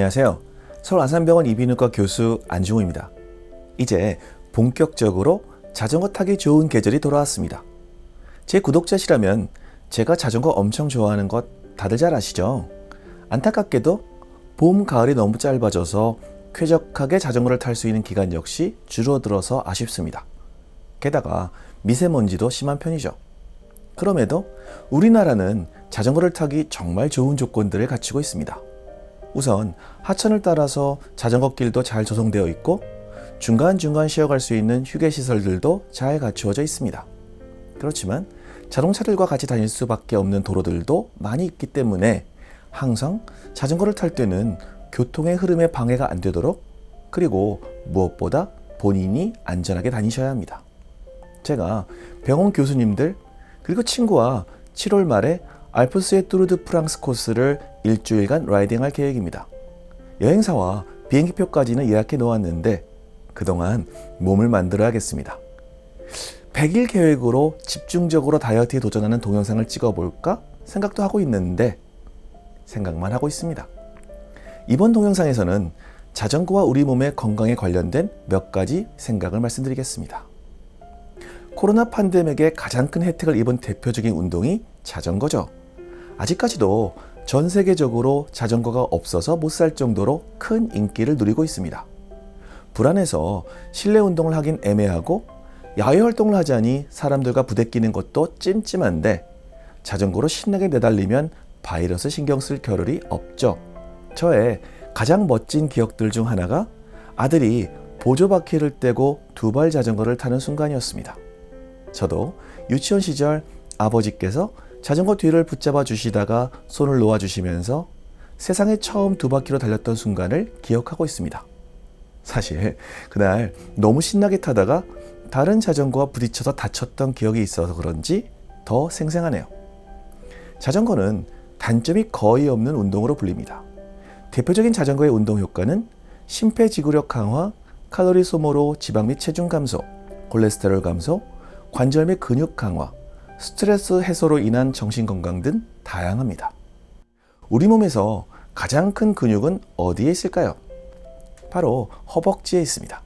안녕하세요. 서울 아산병원 이비인후과 교수 안중호입니다. 이제 본격적으로 자전거 타기 좋은 계절이 돌아왔습니다. 제 구독자시라면 제가 자전거 엄청 좋아하는 것 다들 잘 아시죠? 안타깝게도 봄, 가을이 너무 짧아져서 쾌적하게 자전거를 탈 수 있는 기간 역시 줄어들어서 아쉽습니다. 게다가 미세먼지도 심한 편이죠. 그럼에도 우리나라는 자전거를 타기 정말 좋은 조건들을 갖추고 있습니다. 우선 하천을 따라서 자전거 길도 잘 조성되어 있고 중간중간 쉬어갈 수 있는 휴게 시설들도 잘 갖추어져 있습니다. 그렇지만 자동차들과 같이 다닐 수밖에 없는 도로들도 많이 있기 때문에 항상 자전거를 탈 때는 교통의 흐름에 방해가 안 되도록 그리고 무엇보다 본인이 안전하게 다니셔야 합니다. 제가 병원 교수님들 그리고 친구와 7월 말에 알프스의 뚜르드 프랑스 코스를 일주일간 라이딩할 계획입니다. 여행사와 비행기표까지는 예약해 놓았는데 그동안 몸을 만들어야겠습니다. 100일 계획으로 집중적으로 다이어트에 도전하는 동영상을 찍어볼까 생각도 하고 있는데 생각만 하고 있습니다. 이번 동영상에서는 자전거와 우리 몸의 건강에 관련된 몇 가지 생각을 말씀드리겠습니다. 코로나 팬데믹의 가장 큰 혜택을 입은 대표적인 운동이 자전거죠. 아직까지도 전 세계적으로 자전거가 없어서 못 살 정도로 큰 인기를 누리고 있습니다. 불안해서 실내 운동을 하긴 애매하고 야외 활동을 하자니 사람들과 부대끼는 것도 찜찜한데 자전거로 신나게 내달리면 바이러스 신경 쓸 겨를이 없죠. 저의 가장 멋진 기억들 중 하나가 아들이 보조바퀴를 떼고 두 발 자전거를 타는 순간이었습니다. 저도 유치원 시절 아버지께서 자전거 뒤를 붙잡아 주시다가 손을 놓아 주시면서 세상에 처음 두 바퀴로 달렸던 순간을 기억하고 있습니다. 사실 그날 너무 신나게 타다가 다른 자전거와 부딪혀서 다쳤던 기억이 있어서 그런지 더 생생하네요. 자전거는 단점이 거의 없는 운동으로 불립니다. 대표적인 자전거의 운동 효과는 심폐지구력 강화, 칼로리 소모로 지방 및 체중 감소, 콜레스테롤 감소, 관절 및 근육 강화, 스트레스 해소로 인한 정신 건강 등 다양합니다. 우리 몸에서 가장 큰 근육은 어디에 있을까요? 바로 허벅지에 있습니다.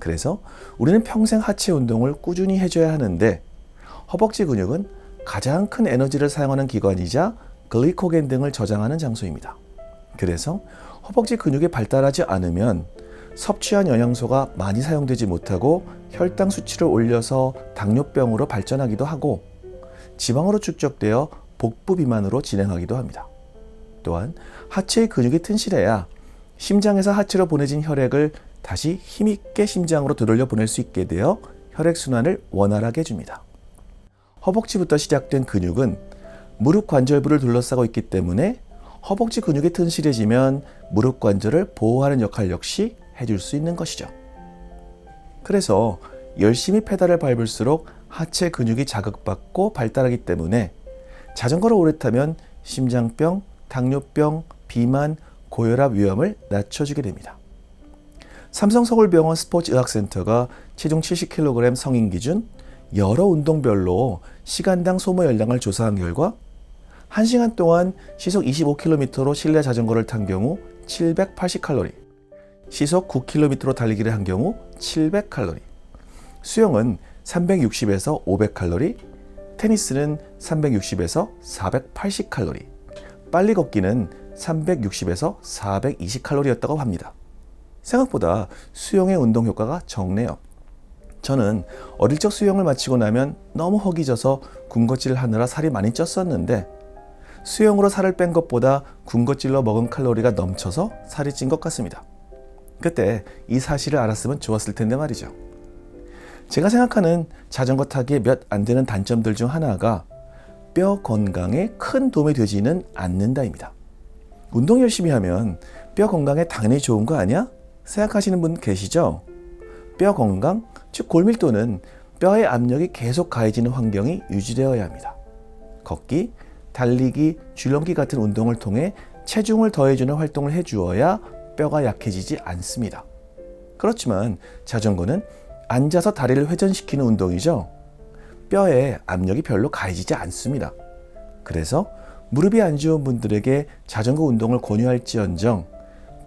그래서 우리는 평생 하체 운동을 꾸준히 해줘야 하는데 허벅지 근육은 가장 큰 에너지를 사용하는 기관이자 글리코겐 등을 저장하는 장소입니다. 그래서 허벅지 근육이 발달하지 않으면 섭취한 영양소가 많이 사용되지 못하고 혈당 수치를 올려서 당뇨병으로 발전하기도 하고 지방으로 축적되어 복부 비만으로 진행하기도 합니다. 또한 하체의 근육이 튼실해야 심장에서 하체로 보내진 혈액을 다시 힘있게 심장으로 되돌려 보낼 수 있게 되어 혈액순환을 원활하게 해줍니다. 허벅지부터 시작된 근육은 무릎 관절부를 둘러싸고 있기 때문에 허벅지 근육이 튼실해지면 무릎 관절을 보호하는 역할 역시 해줄 수 있는 것이죠. 그래서 열심히 페달을 밟을수록 하체 근육이 자극받고 발달하기 때문에 자전거를 오래 타면 심장병, 당뇨병, 비만, 고혈압 위험을 낮춰주게 됩니다. 삼성 서울병원 스포츠의학센터가 체중 70kg 성인 기준 여러 운동별로 시간당 소모 열량을 조사한 결과 1시간 동안 시속 25km로 실내 자전거를 탄 경우 780칼로리, 시속 9km로 달리기를 한 경우 700칼로리, 수영은 360에서 500칼로리, 테니스는 360에서 480칼로리, 빨리 걷기는 360에서 420칼로리였다고 합니다. 생각보다 수영의 운동 효과가 적네요. 저는 어릴 적 수영을 마치고 나면 너무 허기져서 군것질 하느라 살이 많이 쪘었는데 수영으로 살을 뺀 것보다 군것질로 먹은 칼로리가 넘쳐서 살이 찐 것 같습니다. 그때 이 사실을 알았으면 좋았을 텐데 말이죠. 제가 생각하는 자전거 타기의 몇안 되는 단점들 중 하나가 뼈 건강에 큰 도움이 되지는 않는다입니다. 운동 열심히 하면 뼈 건강에 당연히 좋은 거 아니야? 생각하시는 분 계시죠? 뼈 건강, 즉 골밀도는 뼈의 압력이 계속 가해지는 환경이 유지되어야 합니다. 걷기, 달리기, 줄넘기 같은 운동을 통해 체중을 더해주는 활동을 해주어야 뼈가 약해지지 않습니다. 그렇지만 자전거는 앉아서 다리를 회전시키는 운동이죠. 뼈에 압력이 별로 가해지지 않습니다. 그래서 무릎이 안 좋은 분들에게 자전거 운동을 권유할지언정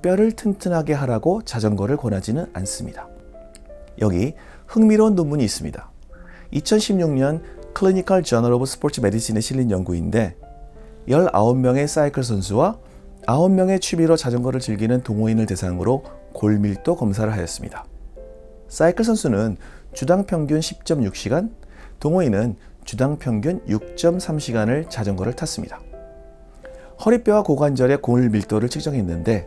뼈를 튼튼하게 하라고 자전거를 권하지는 않습니다. 여기 흥미로운 논문이 있습니다. 2016년 클리니컬 저널 오브 스포츠 메디신에 실린 연구인데 19명의 사이클 선수와 9명의 취미로 자전거를 즐기는 동호인을 대상으로 골밀도 검사를 하였습니다. 사이클 선수는 주당 평균 10.6시간, 동호인은 주당 평균 6.3시간을 자전거를 탔습니다. 허리뼈와 고관절의 골 밀도를 측정했는데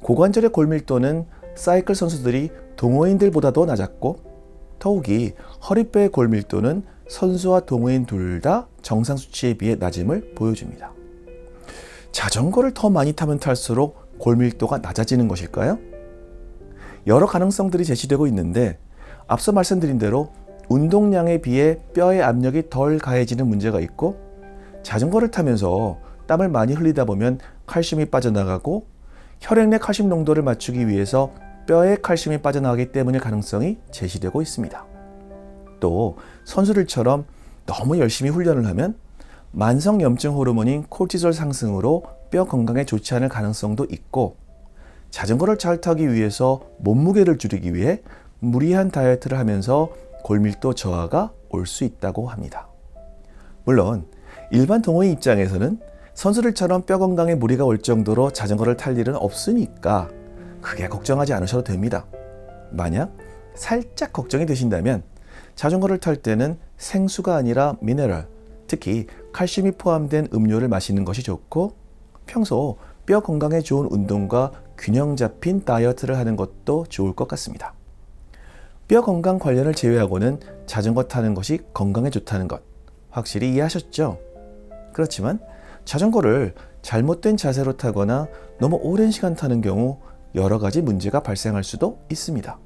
고관절의 골 밀도는 사이클 선수들이 동호인들보다도 낮았고 더욱이 허리뼈의 골 밀도는 선수와 동호인 둘 다 정상 수치에 비해 낮음을 보여줍니다. 자전거를 더 많이 타면 탈수록 골밀도가 낮아지는 것일까요? 여러 가능성들이 제시되고 있는데 앞서 말씀드린 대로 운동량에 비해 뼈의 압력이 덜 가해지는 문제가 있고 자전거를 타면서 땀을 많이 흘리다 보면 칼슘이 빠져나가고 혈액 내 칼슘 농도를 맞추기 위해서 뼈에 칼슘이 빠져나가기 때문일 가능성이 제시되고 있습니다. 또 선수들처럼 너무 열심히 훈련을 하면 만성 염증 호르몬인 콜티졸 상승으로 뼈 건강에 좋지 않을 가능성도 있고 자전거를 잘 타기 위해서 몸무게를 줄이기 위해 무리한 다이어트를 하면서 골밀도 저하가 올 수 있다고 합니다. 물론 일반 동호인 입장에서는 선수들처럼 뼈 건강에 무리가 올 정도로 자전거를 탈 일은 없으니까 크게 걱정하지 않으셔도 됩니다. 만약 살짝 걱정이 되신다면 자전거를 탈 때는 생수가 아니라 미네랄, 특히 칼슘이 포함된 음료를 마시는 것이 좋고 평소 뼈 건강에 좋은 운동과 균형 잡힌 다이어트를 하는 것도 좋을 것 같습니다. 뼈 건강 관련을 제외하고는 자전거 타는 것이 건강에 좋다는 것 확실히 이해하셨죠? 그렇지만 자전거를 잘못된 자세로 타거나 너무 오랜 시간 타는 경우 여러 가지 문제가 발생할 수도 있습니다.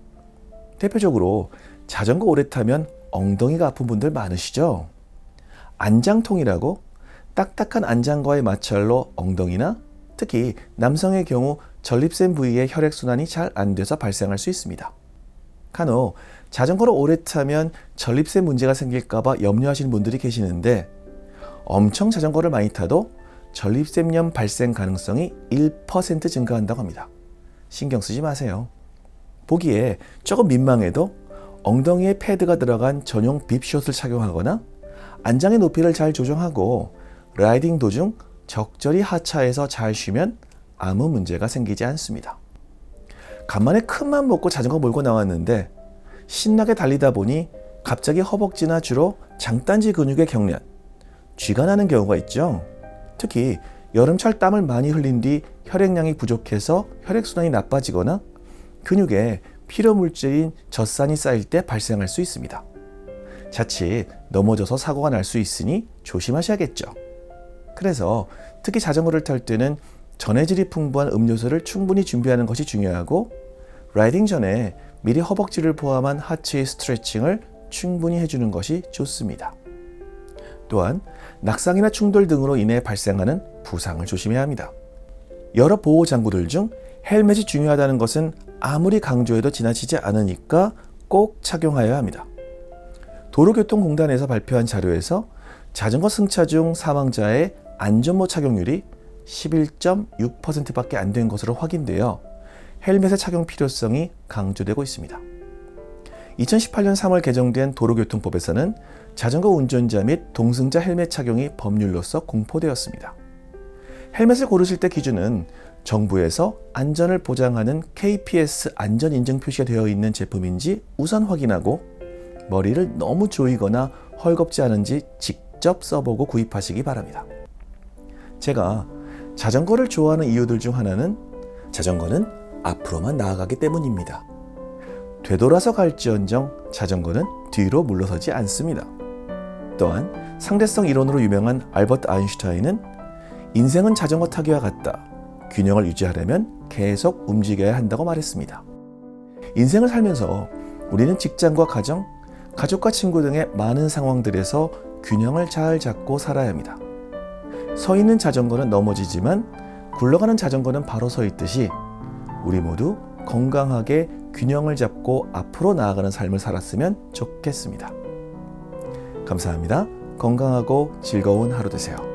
대표적으로 자전거 오래 타면 엉덩이가 아픈 분들 많으시죠? 안장통이라고 딱딱한 안장과의 마찰로 엉덩이나 특히 남성의 경우 전립선 부위의 혈액순환이 잘 안 돼서 발생할 수 있습니다. 간혹 자전거를 오래 타면 전립선 문제가 생길까봐 염려하시는 분들이 계시는데 엄청 자전거를 많이 타도 전립선염 발생 가능성이 1% 증가한다고 합니다. 신경 쓰지 마세요. 보기에 조금 민망해도 엉덩이에 패드가 들어간 전용 빕숏을 착용하거나 안장의 높이를 잘 조정하고 라이딩 도중 적절히 하차해서 잘 쉬면 아무 문제가 생기지 않습니다. 간만에 큰맘 먹고 자전거 몰고 나왔는데 신나게 달리다 보니 갑자기 허벅지나 주로 장단지 근육의 경련, 쥐가 나는 경우가 있죠. 특히 여름철 땀을 많이 흘린 뒤 혈액량이 부족해서 혈액순환이 나빠지거나 근육에 필요 물질인 젖산이 쌓일 때 발생할 수 있습니다. 자칫 넘어져서 사고가 날 수 있으니 조심하셔야겠죠. 그래서 특히 자전거를 탈 때는 전해질이 풍부한 음료수를 충분히 준비하는 것이 중요하고 라이딩 전에 미리 허벅지를 포함한 하체의 스트레칭을 충분히 해주는 것이 좋습니다. 또한 낙상이나 충돌 등으로 인해 발생하는 부상을 조심해야 합니다. 여러 보호 장구들 중 헬멧이 중요하다는 것은 아무리 강조해도 지나치지 않으니까 꼭 착용하여야 합니다. 도로교통공단에서 발표한 자료에서 자전거 승차 중 사망자의 안전모 착용률이 11.6%밖에 안 된 것으로 확인되어 헬멧의 착용 필요성이 강조되고 있습니다. 2018년 3월 개정된 도로교통법에서는 자전거 운전자 및 동승자 헬멧 착용이 법률로서 공포되었습니다. 헬멧을 고르실 때 기준은 정부에서 안전을 보장하는 KPS 안전 인증 표시가 되어 있는 제품인지 우선 확인하고 머리를 너무 조이거나 헐겁지 않은지 직접 써보고 구입하시기 바랍니다. 제가 자전거를 좋아하는 이유들 중 하나는 자전거는 앞으로만 나아가기 때문입니다. 되돌아서 갈지언정 자전거는 뒤로 물러서지 않습니다. 또한 상대성 이론으로 유명한 알버트 아인슈타인은 인생은 자전거 타기와 같다. 균형을 유지하려면 계속 움직여야 한다고 말했습니다. 인생을 살면서 우리는 직장과 가정, 가족과 친구 등의 많은 상황들에서 균형을 잘 잡고 살아야 합니다. 서 있는 자전거는 넘어지지만 굴러가는 자전거는 바로 서 있듯이 우리 모두 건강하게 균형을 잡고 앞으로 나아가는 삶을 살았으면 좋겠습니다. 감사합니다. 건강하고 즐거운 하루 되세요.